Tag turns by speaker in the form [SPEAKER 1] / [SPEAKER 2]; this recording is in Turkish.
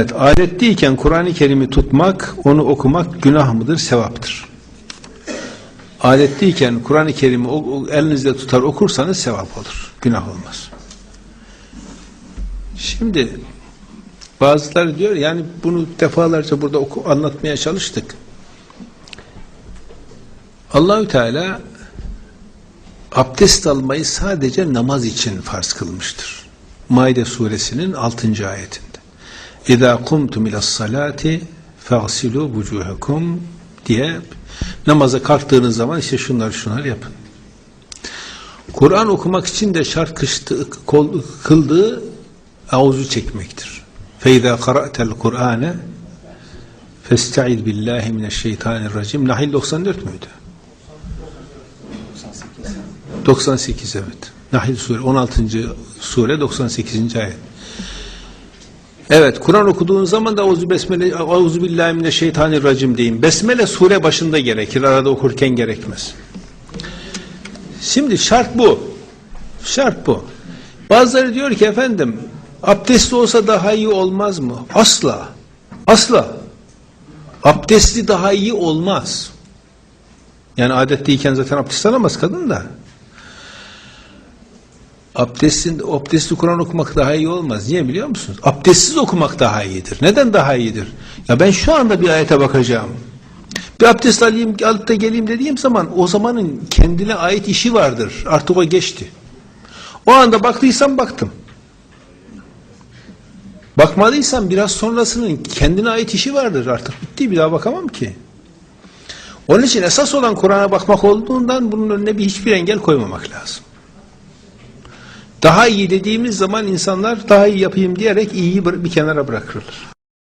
[SPEAKER 1] Evet, adetliyken Kur'an-ı Kerim'i tutmak, onu okumak günah mıdır, sevaptır. Adetliyken Kur'an-ı Kerim'i elinizde tutar okursanız sevap olur, günah olmaz. Şimdi bazıları diyor yani bunu defalarca burada oku, anlatmaya çalıştık. Allahü Teala abdest almayı sadece namaz için farz kılmıştır. Maide suresinin 6. ayetinde. İza kumtum ila salati fagsilu vucuhakum diye namaza kalktığınız zaman işte şunları şunları yapın. Kur'an okumak için de şart kıştı, kol, kıldığı avuzu çekmektir. Feyza qara'tel Kur'ane festaiz billahi mineşşeytanirracim. Nahil 94 müydü? 98 evet. Nahil sure 16. sure 98. ayet. Evet, Kur'an okuduğun zaman da auzu besmele auzu billahi mineşşeytanirracim deyin. Besmele sure başında gerekir, arada okurken gerekmez. Şimdi şart bu. Şart bu. Bazıları diyor ki efendim abdestli olsa daha iyi olmaz mı? Asla. Asla. Abdestli daha iyi olmaz. Yani adetliyken zaten abdest alamaz kadın da. Abdestin, abdestli Kur'an okumak daha iyi olmaz. Niye biliyor musunuz? Abdestsiz okumak daha iyidir. Neden daha iyidir? Ya ben şu anda bir ayete bakacağım. Bir abdest alayım, alıp da geleyim dediğim zaman o zamanın kendine ait işi vardır. Artık o geçti. O anda baktıysam baktım. Bakmadıysam biraz sonrasının kendine ait işi vardır. Artık bitti bir daha bakamam ki. Onun için esas olan Kur'an'a bakmak olduğundan bunun önüne bir hiçbir engel koymamak lazım. Daha iyi dediğimiz zaman insanlar daha iyi yapayım diyerek iyiyi bir kenara bırakırlar.